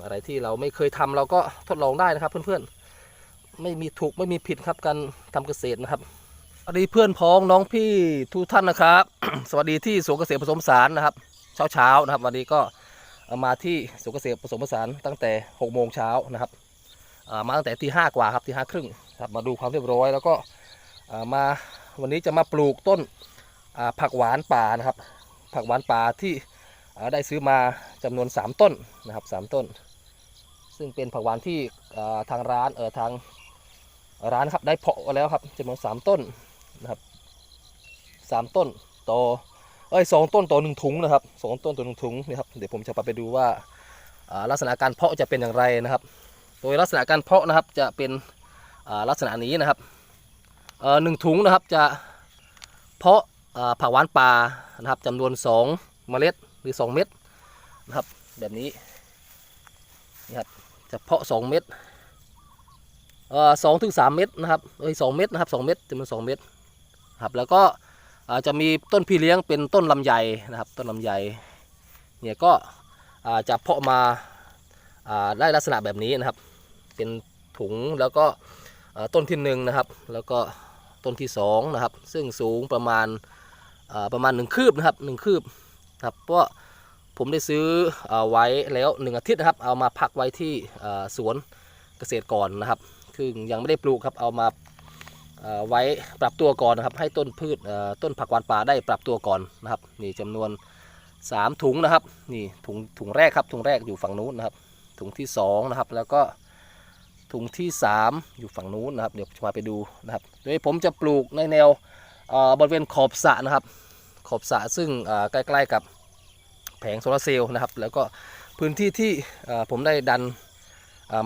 อะไรที่เราไม่เคยทำเราก็ทดลองได้นะครับ เพื่อนๆ ไม่มีถูกไม่มีผิดครับการทำเกษตรนะครับสวัสดีเพื่อนพ้องน้องพี่ทุกท่านนะครับ สวัสดีที่สวนเกษตรผสมผสารนะครับ เช้าเช้านะครับ วันนี้ก็ามาที่สวนเกษตรผสมผสานตั้งแต่6กโมงเช้านะครับมาตั้งแต่ตีห้ากว่าครับตีห้าครึ่งครับมาดูความเรียบร้อย แล้วก็มาวันนี้จะมาปลูกต้นผักหวานป่านะครับ ผักหวานป่าที่ ได้ซื้อมาจำนวน 3 ต้นนะครับสามต้น ซึ่งเป็นผักหวานที่ทางร้านเออทางร้านครับได้เพาะแล้วครับจำนวนสามต้นนะครับสามต้นต่อเอ้ยสองต้นต่อหนึ่งถุงนะครับสองต้นต่อหนึ่งถุงนี่ครับเดี๋ยวผมจะพาไปดูว่าลักษณะการเพาะจะเป็นอย่างไรนะครับ โดยลักษณะการเพาะนะครับจะเป็นลักษณะนี้นะครับหนึ่งถุงนะครับจะเพาะผักหวานป่านะครับจำนวนสองเมล็ด หรือสองเม็ดนะครับ แบบนี้จะเพาะสองเม็ดเอ่อสองถึงสามเม็ดนะครับเอ้ยสองเม็ดนะครับสองเม็ดจำนวนสองเม็ดครับแล้วก็จะมีต้นพี่เลี้ยงเป็นต้นลำไยนะครับ ต้นลำไยเนี่ยก็จะเพาะมาาได้ลักษณะแบบนี้นะครับ เป็นถุงแล้วก็ต้นที่หนึ่งนะครับ แล้วก็ต้นที่สองนะครับ ซึ่งสูงประมาณาประมาณหนึ่งคืบนะครับหนึ่งคืบ ครับเพราะผมได้ซื้อเอาไว้แล้วหนึ่งอาทิตย์นะครับ เอามาพักไว้ที่สวนเกษตรก่อนนะครับ คือยังไม่ได้ปลูกครับเอามาเอ่อไว้ปรับตัวก่อนนะครับ ให้ต้นพืชต้นผักหวานป่าได้ปรับตัวก่อนนะครับ นี่จำนวน 3 ถุงนะครับ นี่ถุงถุงแรกครับถุงแรกอยู่ฝั่งนู้นนะครับ ถุงที่2นะครับแล้วก็ถุงที่ 3 อยู่ฝั่งนู้นนะครับ เดี๋ยวจะมาไปดูนะครับโดยผมจะปลูกในแนวบริเวณขอบสระนะครับ ขอบสระซึ่งใกล้ๆกับแผงโซลาร์เซลล์นะครับ แล้วก็พื้นที่ที่ผมได้ดัน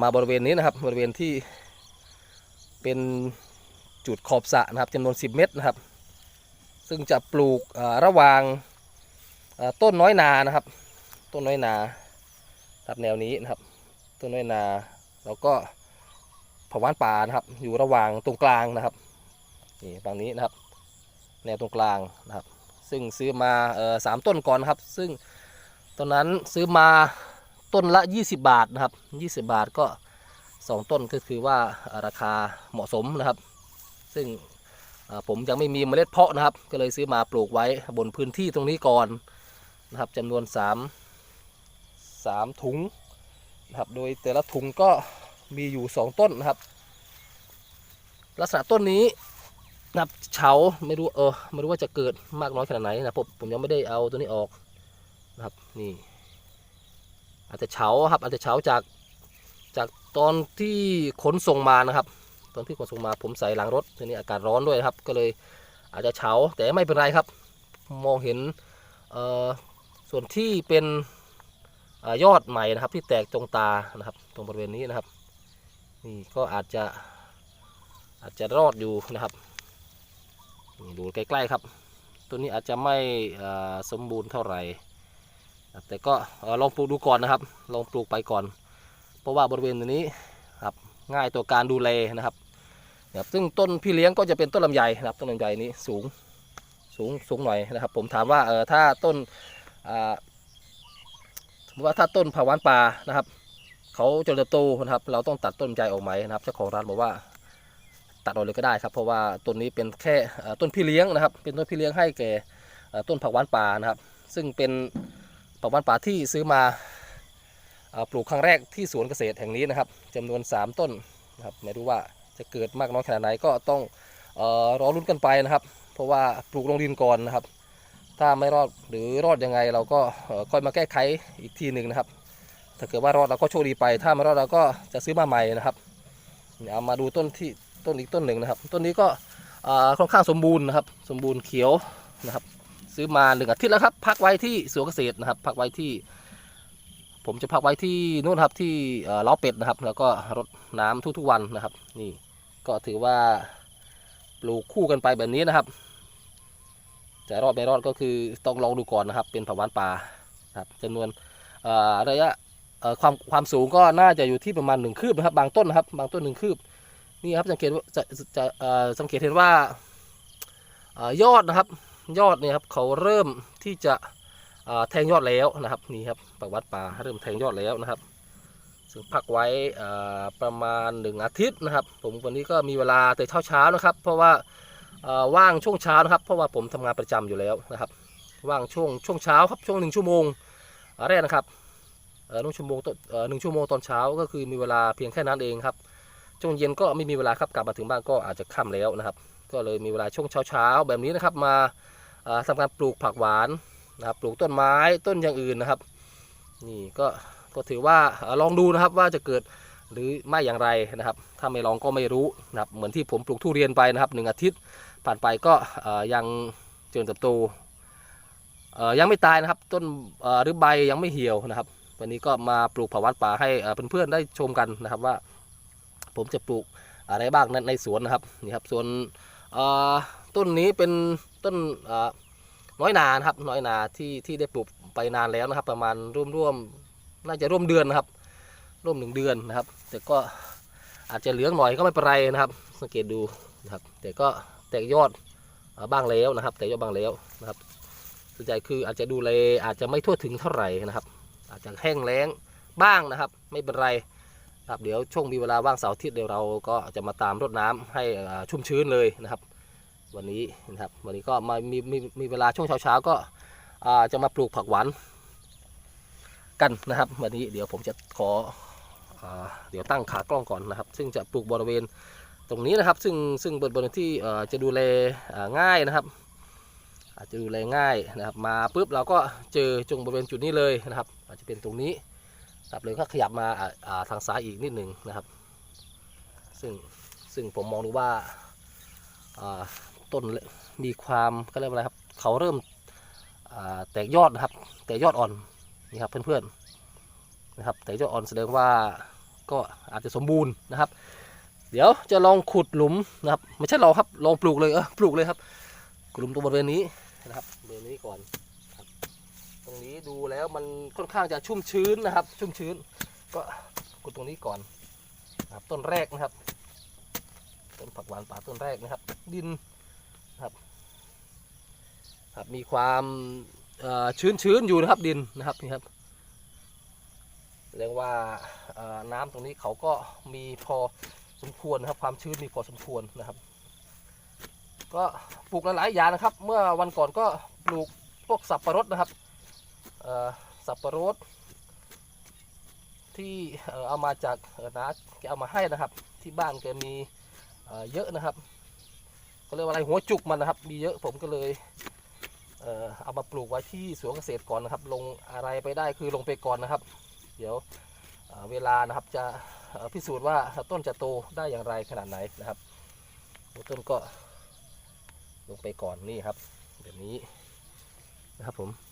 มาบริเวณนี้นะครับบริเวณที่เป็นจุดขอบสระนะครับจำนวน 10 เมตรนะครับ ซึ่งจะปลูกระหว่างต้นน้อยนานะครับ ต้นน้อยนาครับแนวนี้นะครับ ต้นน้อยนาแล้วก็ผักวานป่านะครับ อยู่ระหว่างตรงกลางนะครับนี่ฝั่งนี้นะครับ แนวตรงกลางนะครับ ซึ่งซื้อมาเอ่อสามต้นก่อนนะครับ ซึ่งตอนนั้นซื้อมาต้นละ 20 บาทนะครับ 20 บาทก็ 2 ต้นก็คือว่าราคาเหมาะสมนะครับ ซึ่งผมยังไม่มีเมล็ดเพาะนะครับ ก็เลยซื้อมาปลูกไว้บนพื้นที่ตรงนี้ก่อนนะครับจำนวน 3 3 ถุงนะครับ โดยแต่ละถุงก็มีอยู่ 2 ต้นนะครับ ลักษณะต้นนี้ นะครับเฉาไม่รู้เออไม่รู้ว่าจะเกิดมากน้อยขนาดไหนนะผมผมยังไม่ได้เอาตัวนี้ออกนะครับนี่ อาจจะเฉาครับ อาจจะเฉาจากจากตอนที่ขนส่งมานะครับ ตอนที่ขนส่งมาผมใส่หลังรถทีนี้อากาศร้อนด้วยครับ ก็เลยอาจจะเฉาแต่ไม่เป็นไรครับ มองเห็นเออส่วนที่เป็นอยอดใหม่นะครับ ที่แตกตรงตานะครับ ตรงบริเวณนี้นะครับนี่ก็อาจจะอาจจะรอดอยู่นะครับ ดูใกล้ๆครับ ตัวนี้อาจจะไม่สมบูรณ์เท่าไหร่ แต่ก็ลองปลูกดูก่อนนะครับ ลองปลูกไปก่อน เพราะว่าบริเวณตัวนี้ครับง่ายต่อการดูแลนะครับครับซึ่งต้นพี่เลี้ยงก็จะเป็นต้นลำไยนะครับต้นลำไยนี้สูงสูงสูงหน่อยนะครับ ผมถามว่าเออถ้าต้นสมมติว่าถ้าต้นผักหวานป่านะครับเขาเจริญเติบโตนะครับ เราต้องตัดต้นลำไยออกไหมนะครับเจ้าของร้านบอกว่า ตัดออกเลยก็ได้ครับ เพราะว่าต้นนี้เป็นแค่ต้นพี่เลี้ยงนะครับ เป็นต้นพี่เลี้ยงให้แก่ต้นผักหวานป่านะครับ ซึ่งเป็นผักหวานป่าที่ซื้อมาปลูกครั้งแรกที่สวนเกษตรแห่งนี้นะครับจำนวน 3 ต้นนะครับไม่รู้ว่าจะเกิดมากน้อยขนาดไหนก็ต้องออรอรุ้นกันไปนะครับ เพราะว่าปลูกลงดินก่อนนะครับ ถ้าไม่รอดหรือรอดยังไงเราก็ค่อยมาแก้ไขอีกทีหนึ่งนะครับ ถ้าเกิดว่ารอดเราก็โชคดีไป ถ้าไม่รอดเราก็จะซื้อมาใหม่นะครับเอามาดูต้นที่ ต้นอีกต้นหนึ่งนะครับ ต้นนี้ก็ค่อนข้างสมบูรณ์นะครับ สมบูรณ์เขียวนะครับ ซื้อมาหนึ่งอาทิตย์แล้วครับ พักไว้ที่สวนเกษตรนะครับ พักไว้ที่ ผมจะพักไว้ที่นู่นครับที่ล้าเป็ดนะครับ แล้วก็รดน้ำทุกๆวันนะครับ นี่ก็ถือว่าปลูกคู่กันไปแบบนี้นะครับจะรอดไม่รอดก็คือต้องลองดูก่อนนะครับ เป็นผักหวานป่าครับจำนวนระยะความความสูงก็น่าจะอยู่ที่ประมาณหนึ่งคืบนะครับ บางต้นนะครับ บางต้นหนึ่งคืบ นี่ครับสังเกตจะจะสังเกตเห็นว่าอยอดนะครับยอดเนี่ยครับเขาเริ่มที่จะแทงยอดแล้วนะครับนี่ครับปักวัดป่าเริ่มแทงยอดแล้วนะครับ ซึ่งพักไว้ประมาณหนึ่งอาทิตย์นะครับ ผมวันนี้ก็มีเวลาแต่เช้าเช้านะครับ เพราะว่าว่างช่วงเช้านะครับ เพราะว่าผมทำงานประจำอยู่แล้วนะครับ ว่างช่วงช่วงเช้าครับช่วงหนึ่งชั่วโมงแรกนะครับหนึ่งชั่วโมงต้นหนึ่งชั่วโมงตอนเช้าก็คือมีเวลาเพียงแค่นั้นเองครับ ช่วงเย็นก็ไม่มีเวลาครับกลับมาถึงบ้านก็อาจจะค่ำแล้วนะครับ ก็เลยมีเวลาช่วงเช้าๆแบบนี้นะครับมาอ่าทำการปลูกผักหวานนะครับปลูกต้นไม้ต้นอย่างอื่นนะครับ นี่ก็ก็ถือว่าลองดูนะครับว่าจะเกิดหรือไม่อย่างไรนะครับ ถ้าไม่ลองก็ไม่รู้นะครับเหมือนที่ผมปลูกทุเรียนไปนะครับหนึ่งอาทิตย์ผ่านไปก็ยังเจริญเติบโตยังไม่ตายนะครับต้นหรือใบยังไม่เหี่ยวนะครับ วันนี้ก็มาปลูกผักหวานป่าให้เพื่อนๆได้ชมกันนะครับว่า ผมจะปลูกอะไรบ้างในในสวนนะครับนี่ครับส่วนต้นนี้เป็นต้นน้อยนานครับน้อยนาที่ที่ได้ปลูกไปนานแล้วนะครับ ประมาณร่วมๆน่าจะร่วมเดือนนะครับ ร่วมหนึ่งเดือนนะครับ แต่ก็อาจจะเหลืองหน่อยก็ไม่เป็นไรนะครับ สังเกตดูนะครับ แต่ก็แตกยอดบ้างแล้วนะครับ แตกยอดบ้างแล้วนะครับส่วนใหญ่คืออาจจะดูแลอาจจะไม่ทั่วถึงเท่าไหร่นะครับ อาจจะแห้งแล้งบ้างนะครับ ไม่เป็นไร ครับเดี๋ยวช่วงมีเวลาว่างเสาร์อาทิตย์เดี๋ยวเราก็จะมาตามรดน้ำให้ชุ่มชื้นเลยนะครับ วันนี้นะครับวันนี้ก็มามีมีมีเวลาช่วงเช้าๆก็จะมาปลูกผักหวานกันนะครับ วันนี้เดี๋ยวผมจะขออเดี๋ยวตั้งขากล้องก่อนนะครับ ซึ่งจะปลูกบริเวณตรงนี้นะครับ ซึ่งซึ่งบนบริเวณที่จะดูแลง่ายนะครับ อาจจะดูแลง่ายนะครับ มาปุ๊บเราก็เจอจงบริเวณจุดนี้เลยนะครับ อาจจะเป็นตรงนี้ ครับเลยก็ขยับมาทางซ้ายอีกนิดหนึ่งนะครับ ซึ่งซึ่งผมมองดูว่าต้นมีความก็เรียกว่าอะไรครับเขาเริ่มแตกยอดนะครับ แตกยอดอ่อนนี่ครับเพื่อนๆนะครับ แตกยอดอ่อนแสดงว่าก็อาจจะสมบูรณ์นะครับ เดี๋ยวจะลองขุดหลุมนะครับ ไม่ใช่ลองครับลองปลูกเลยเออปลูกเลยครับขุดหลุมตรงบริเวณนี้นะครับบริเวณนี้ก่อน รงนี้ดูแล้วมันค่อนข้างจะชุ่มชื้นนะครับ ชุ่มชื้น ก็กดตรงนี้ก่อนนะครับต้นแรกนะครับ ต้นผักหวานป่าต้นแรกนะครับ ดินนะครับครับมีความชื้นชื้นอยู่นะครับดินนะครับนี่ครับแสดงว่าน้ำตรงนี้เขาก็มีพอสมควรนะครับ ความชื้นมีพอสมควรนะครับ ก็ปลูกหลายๆอย่างนะครับ เมื่อวันก่อนก็ปลูกพวกสับปะรดนะครับ สับปะรดที่เอามาจากเอ่อนาแกเอามาให้นะครับ ที่บ้านแกมีเยอะนะครับก็เรียกว่าอะไรหัวจุกมันนะครับ มีเยอะผมก็เลยเอามาปลูกไว้ที่สวนเกษตรก่อนนะครับ ลงอะไรไปได้คือลงไปก่อนนะครับ เดี๋ยวเวลานะครับจะพิสูจน์ว่าต้นจะโตได้อย่างไรขนาดไหนนะครับต้นก็ลงไปก่อนนี่ครับแบบนี้นะครับผม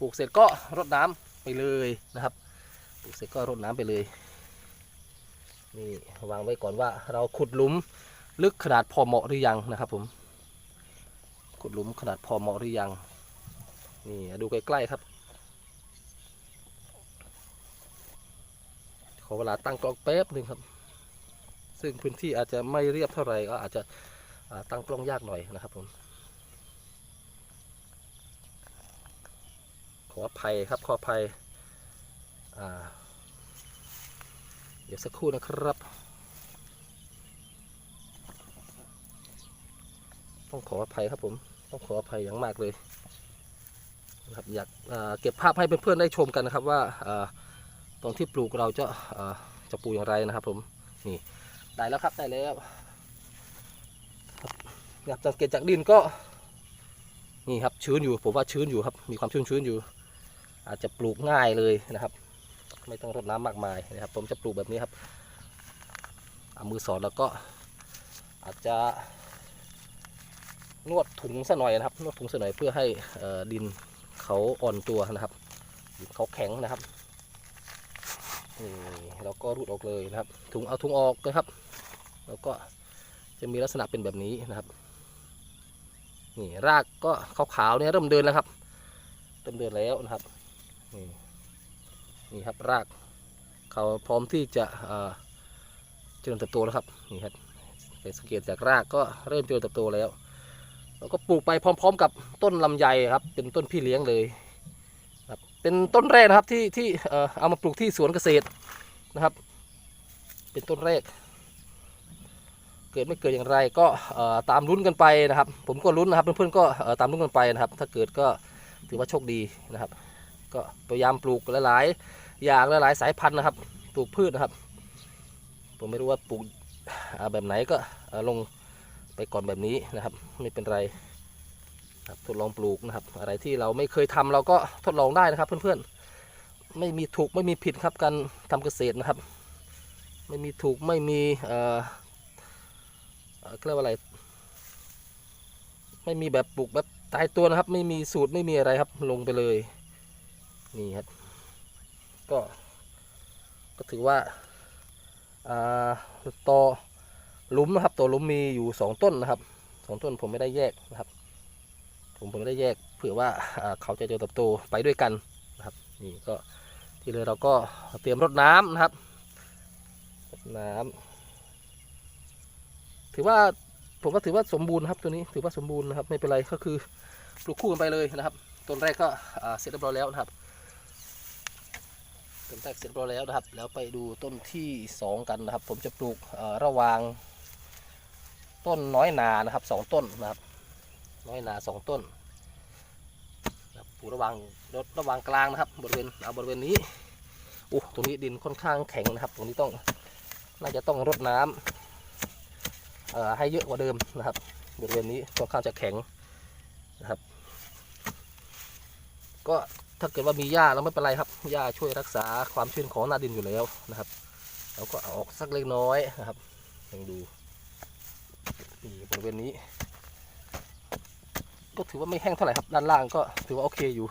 ปลูกเสร็จก็รดน้ำไปเลยนะครับ ปลูกเสร็จก็รดน้ำไปเลย นี่วางไว้ก่อนว่าเราขุดหลุมลึกขนาดพอเหมาะหรือยังนะครับผม ขุดหลุมขนาดพอเหมาะหรือยัง นี่ดูใกล้ๆครับ ขอเวลาตั้งกล้องแป๊บหนึ่งครับ ซึ่งพื้นที่อาจจะไม่เรียบเท่าไหร่ก็อาจจะตั้งกล้องยากหน่อยนะครับผม ออภัยครับขออภัยเดี๋ยวสักครู่นะครับ ต้องขออภัยครับผมต้องขออภัยอย่างมากเลยนะครับอยากาเก็บภาพให้เพื่อนๆได้ชมกันนะครับว่าาตรงที่ปลูกเราจะาจะปลูกอย่างไรนะครับผมนี่ได้แล้วครับได้แล้วครับอยากสังเกตจากดินก็นี่ครับชื้นอยู่ผมว่าชื้นอยู่ครับมีความชื้นชื้นอยู่ อาจจะปลูกง่ายเลยนะครับ ไม่ต้องรดน้ำมากมายนะครับ ผมจะปลูกแบบนี้ครับเอามือสอดแล้วก็อาจจะนวดถุงซะหน่อยนะครับ นวดถุงซะหน่อยเพื่อให้ดินเขาอ่อนตัวนะครับดินเขาแข็งนะครับนี่เราก็รูดออกเลยนะครับ ถุงเอาถุงออกนะครับ แล้วก็จะมีลักษณะเป็นแบบนี้นะครับนี่รากก็ขาวๆเนี่ยเริ่มเดินแล้วครับเริ่มเดินแล้วนะครับ นี่นี่ครับราก เขาพร้อมที่จะเจริญเติบโตแล้วครับนี่ครับสังเกตจากรากก็เริ่มเจริญเติบโตแล้วแล้วก็ปลูกไปพร้อม ๆ กับต้นลำไยครับ เป็นต้นพี่เลี้ยงเลยครับเป็นต้นแรกนะครับที่ที่เอามาปลูกที่สวนเกษตรนะครับ เป็นต้นแรก เกิดไม่เกิดอย่างไรก็ตามลุ้นกันไปนะครับ ผมก็ลุ้นนะครับเพื่อนๆก็ตามลุ้นกันไปนะครับ ถ้าเกิดก็ถือว่าโชคดีนะครับ ก็พยายามปลูกหลายๆอย่างหลายๆสายพันธุ์นะครับ ปลูกพืชนะครับ ผมไม่รู้ว่าปลูกแบบไหนก็ลงไปก่อนแบบนี้นะครับ ไม่เป็นไรครับทดลองปลูกนะครับ อะไรที่เราไม่เคยทำเราก็ทดลองได้นะครับ เพื่อนๆไม่มีถูกไม่มีผิดครับการทำเกษตรนะครับ ไม่มีถูกไม่มีเอ่อเรียกว่าอะไร ไม่มีแบบปลูกแบบตายตัวนะครับ ไม่มีสูตรไม่มีอะไรครับลงไปเลย นี่ครับ ก็ ก็ถือว่าอ่าต่อลุมนะครับต่อหลุมมีอยู่สองต้นนะครับสองต้นผมไม่ได้แยกนะครับ ผมผมไม่ได้แยกเผื่อว่าเขาจะเจริญเติบโตไปด้วยกันนะครับ นี่ก็ที่เลยเราก็เตรียมรดน้ำนะครับรดน้ำถือว่าผมก็ถือว่าสมบูรณ์ครับตัวนี้ถือว่าสมบูรณ์นะครับไม่เป็นไรก็คือปลูกคู่กันไปเลยนะครับต้นแรกก็เสร็จเรียบร้อยแล้วนะครับ ต้นแรกเสร็จเรียบร้อยแล้วนะครับ แล้วไปดูต้นที่สองกันนะครับ ผมจะปลูกระหว่าง ต้นน้อยนานะครับสองต้นนะครับ น้อยนาสองต้นปลูกระหว่างระหว่างกลางนะครับ บริเวณเอาบริเวณนี้โอ้ตรงนี้ดินค่อนข้างแข็งนะครับ ตรงนี้ต้องน่าจะต้องรดน้ำเอ่อให้เยอะกว่าเดิมนะครับ บริเวณนี้ค่อนข้างจะแข็งนะครับ ก็ ถ้าเกิดว่ามีหญ้าแล้วไม่เป็นไรครับหญ้าช่วยรักษาความชื้นของหน้าดินอยู่แล้วนะครับเราก็เอาออกสักเล็กน้อยนะครับลองดูนี่บริเวณนี้ ก็ถือว่าไม่แห้งเท่าไหร่ครับด้านล่างก็ถือว่าโอเคอยู่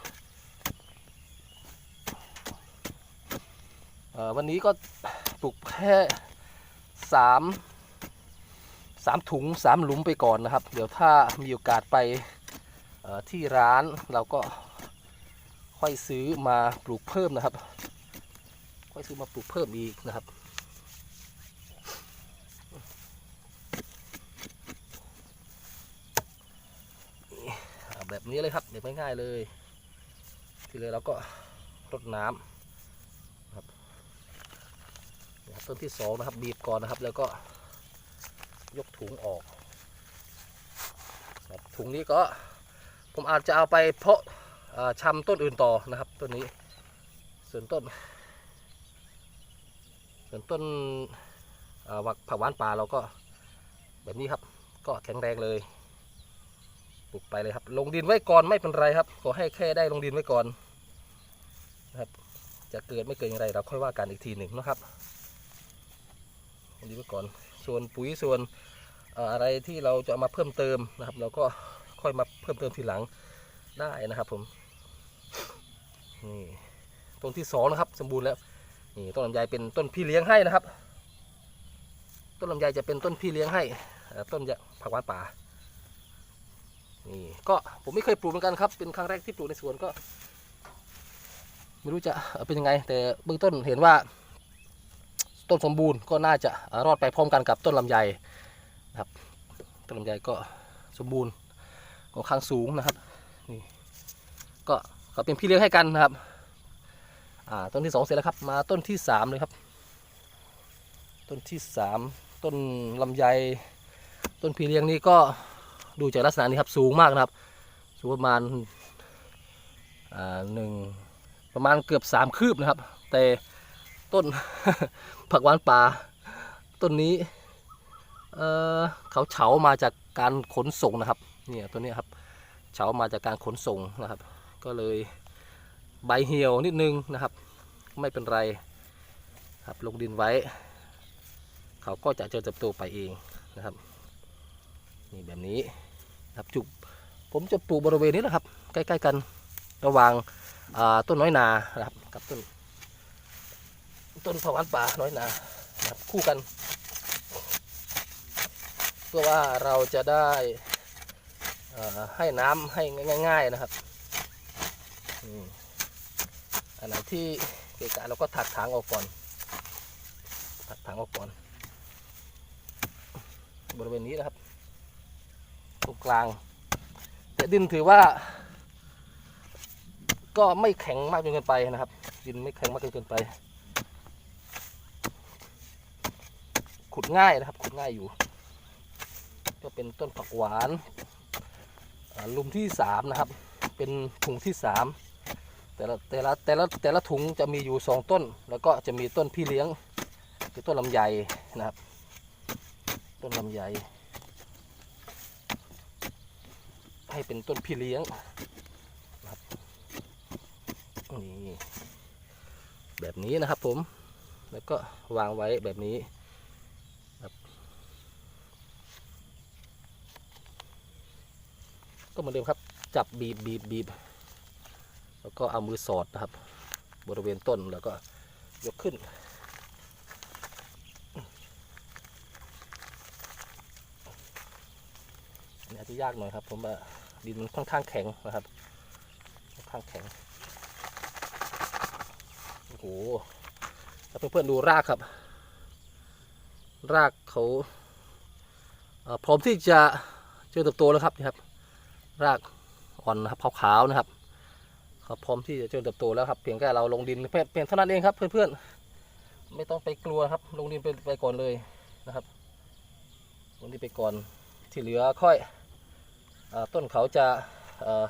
วันนี้ก็ปลูกแค่สามสามถุงสามหลุมไปก่อนนะครับ เดี๋ยวถ้ามีโอกาสไปที่ร้านเราก็ ค่อยซื้อมาปลูกเพิ่มนะครับ ค่อยซื้อมาปลูกเพิ่มอีกนะครับแบบนี้เลยครับเด็กง่ายๆเลยทีเลยเราก็รดน้ำนะครับต้นที่สองนะครับบีบก่อนนะครับ แล้วก็ยกถุงออกถุงนี้ก็ผมอาจจะเอาไปเพาะ อ่าชำต้นอื่นต่อนะครับ ต้นนี้ ส่วนต้น ส่วนต้นวักผักหวานป่าเราก็แบบนี้ครับ ก็แข็งแรงเลยปลูกไปเลยครับ ลงดินไว้ก่อนไม่เป็นไรครับ ขอให้แค่ได้ลงดินไว้ก่อนนะครับ จะเกิดไม่เกิดอย่างไรเราค่อยว่ากันอีกทีหนึ่งนะครับลงดินไว้ก่อน ส่วนปุ๋ยส่วนอะไรที่เราจะมาเพิ่มเติมนะครับ เราก็ค่อยมาเพิ่มเติมทีหลังได้นะครับผม นี่ต้นที่สองนะครับ สมบูรณ์แล้วนี่ต้นลำไยเป็นต้นพี่เลี้ยงให้นะครับ ต้นลำไยจะเป็นต้นพี่เลี้ยงให้ต้นยะผักหวานป่านี่ก็ผมไม่เคยปลูกเหมือนกันครับ เป็นครั้งแรกที่ปลูกในสวนก็ ไม่รู้จะเป็นยังไง แต่เบื้องต้นเห็นว่า ต้นสมบูรณ์ก็น่าจะรอดไปพร้อมกันกับต้นลำไยนะครับ ต้นลำไยก็สมบูรณ์ค่อนข้างสูงนะครับนี่ก็ ก็เป็นพี่เลี้ยงให้กันนะครับ อ่าต้นที่สองเสร็จแล้วครับ มาต้นที่สามเลยครับ ต้นที่สามต้นลำไย ต้นพี่เลี้ยงนี้ก็ดูจากลักษณะนี้ครับสูงมากนะครับ สูงประมาณอ่าหนึ่งประมาณเกือบสามคืบนะครับ แต่ต้นผักหวานป่าต้นนี้เออเขาเฉามาจากการขนส่งนะครับเนี่ยตัวนี้ครับเฉามาจากการขนส่งนะครับ ก็เลยใบเหี่ยวนิดนึงนะครับ ไม่เป็นไรครับลงดินไว้ เขาก็จะเจริญเติบโตไปเองนะครับนี่แบบนี้ครับจุกผมจะปลูกบริเวณนี้นะครับ ใกล้ๆกันระหว่างาต้นน้อยนานะครับกับต้นต้นผักหวานป่าน้อยนานะครับคู่กัน เพื่อว่าเราจะได้ให้น้ำให้ง่าย ๆนะครับ อันไหนที่เกะกะเราก็ถักถางออกก่อน ถักถางออกก่อน บริเวณนี้นะครับตรงกลาง แต่ดินถือว่า ก็ไม่แข็งมากจนเกินไปนะครับ ดินไม่แข็งมากจนเกินไป ขุดง่ายนะครับ ขุดง่ายอยู่ ก็เป็นต้นผักหวานลุมที่สามนะครับ เป็นถุงที่สาม แต่ละแต่ละแต่ละแต่ละถุงจะมีอยู่สองต้น แล้วก็จะมีต้นพี่เลี้ยง คือต้นลำไยนะครับ ต้นลำไยให้เป็นต้นพี่เลี้ยงนะครับนี่แบบนี้นะครับผมแล้วก็วางไว้แบบนี้ครับก็เหมือนเดิมครับ จับบีบบีบบีบ แล้วก็เอามือสอดนะครับ บริเวณต้นแล้วก็ยกขึ้นอันนี้อาจจะยากหน่อยครับ ผมว่าดินมันค่อนข้างแข็งนะครับ ค่อนข้างแข็ง โอ้โหแล้วเพื่อนๆดูรากครับ รากเขาเอ่อพร้อมที่จะเจริญเติบโตแล้วครับนี่ครับ รากอ่อนนะครับขาวๆนะครับ เขาพร้อมที่จะเจริญเติบโตแล้วครับเพียงแค่เราลงดินเพียงเพียงเท่านั้นเองครับ เพื่อนๆไม่ต้องไปกลัวครับ ลงดินไปไปก่อนเลยนะครับ ลงดินไปก่อนที่เหลือค่อยอต้นเขาจะเอ่อ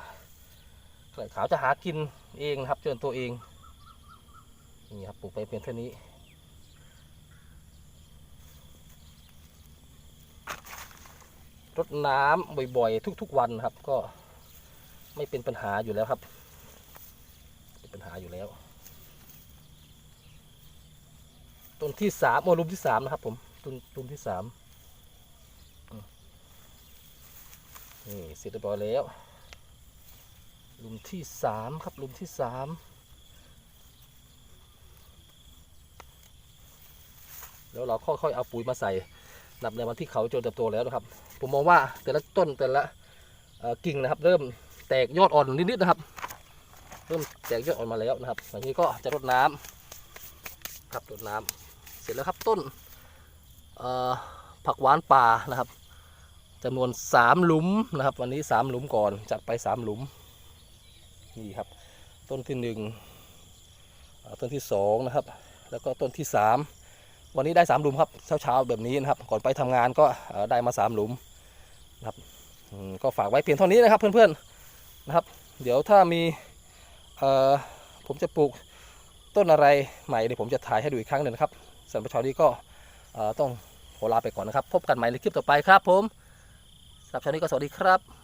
เขาจะหากินเองนะครับเจริญตัวเองนี่ครับปลูกไปเพียงเท่านี้รดน้ำบ่อยๆ ทุกๆวันครับ ก็ไม่เป็นปัญหาอยู่แล้วครับ เป็นปัญหาอยู่แล้ว ต้นที่สามโอ้ลุมที่สามนะครับ ผมต้นลุมที่สามนี่เสร็จเรียบร้อยแล้วลุมที่สามครับลุมที่สามแล้วเราค่อยๆเอาปุ๋ยมาใส่นับในวันที่เขาเจริญเติบโตแล้วนะครับ ผมมองว่าแต่ละต้นแต่ละกิ่งนะครับ เริ่มแตกยอดอ่อนนิดๆนะครับ เริ่มแตกยอดออนมาแล้วนะครับอย่างนี้ก็จะรดน้ำครับรดน้ำเสร็จแล้วครับต้นผักหวานป่านะครับจำนวนสามหลุมนะครับ วันนี้สามหลุมก่อนจัดไปสามหลุมนี่ครับ ต้นที่หนึ่งต้นที่สองนะครับ แล้วก็ต้นที่สามวันนี้ได้สามหลุมครับเช้าๆแบบนี้นะครับ ก่อนไปทำงานก็ได้มาสามหลุมนะครับก็ฝากไว้เพียงเท่านี้นะครับเพื่อนๆนะครับ เดี๋ยวถ้ามี ผมจะปลูกต้นอะไรใหม่เดี๋ยวผมจะถ่ายให้ดูอีกครั้งหนึ่งนะครับสำหรับเช้านี้ก็ต้องขอลาไปก่อนนะครับ พบกันใหม่ในคลิปต่อไปครับผมสำหรับเช้านี้ก็สวัสดีครับ